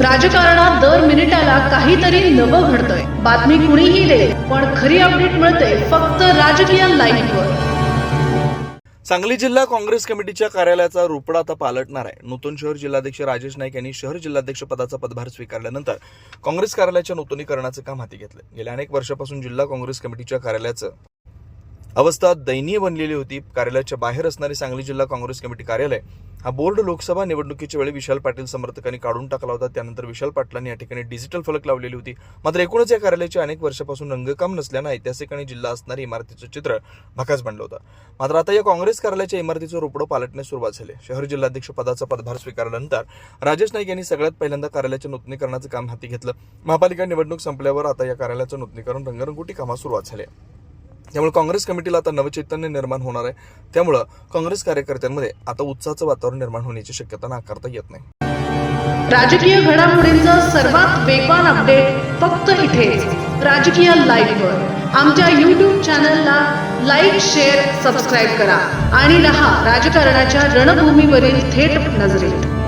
राजकारणात दर मिनिटाला काहीतरी नवं घडतंय. बातमी कुणीही दे पण खरी अपडेट मिळते फक्त राजकीय लाईव्हवर सांगली जिल्हा काँग्रेस कमिटीच्या कार्यालयाचा रुपडा आता पालटणार आहे. नूतन शहर जिल्हाध्यक्ष राजेश नाईक यांनी शहर जिल्हाध्यक्ष पदाचा पदभार स्वीकारल्यानंतर काँग्रेस कार्यालयाच्या नूतनीकरणाचं काम हाती घेतलं गेल्या अनेक वर्षापासून जिल्हा काँग्रेस कमिटीच्या कार्यालयाचं अवस्था दयनीय बनलेली होती. कार्यालयाच्या बाहेर असणारी सांगली जिल्हा काँग्रेस कमिटी कार्यालय हा बोर्ड लोकसभा निवडणुकीच्या वेळी विशाल पाटील समर्थकांनी काढून टाकला होता. त्यानंतर विशाल पाटलांनी या ठिकाणी डिजिटल फलक लावलेली होती. मात्र एकूणच या कार्यालयाचे अनेक वर्षापासून रंगकाम नसल्यानं ऐतिहासिक आणि जिल्हा असणारी इमारतीचं चित्र भकास बनलं होतं. मात्र आता या काँग्रेस कार्यालयाच्या इमारतीचं रोपडं पालटण्यास सुरुवात झाली. शहर जिल्हाध्यक्ष पदाचा पदभार स्वीकारल्यानंतर राजेश नाईक यांनी सगळ्यात पहिल्यांदा कार्यालयाच्या नूतनीकरणाचं काम हाती घेतलं. महापालिका निवडणूक संपल्यावर आता या कार्यालयाचं नूतनीकरण रंगरंगोटी कामास सुरुवात झाली आहे. त्यामुळे काँग्रेस कमिटीला आता नवचैतन्य निर्माण होणार आहे. त्यामुळं काँग्रेस कार्यकर्त्यांमध्ये आता उत्साहाचं वातावरण निर्माण होण्याची शक्यता नाकारता येत नाही. राजकीय घडामोडींचा सर्वात वेगवान अपडेट फक्त इथेच राजकीय लाईव्हवर आमच्या यूट्यूब चॅनलला लाईक शेअर सबस्क्राईब करा. आणि रहा राजकारणाच्या रणभूमीवरील थेट नजरेत.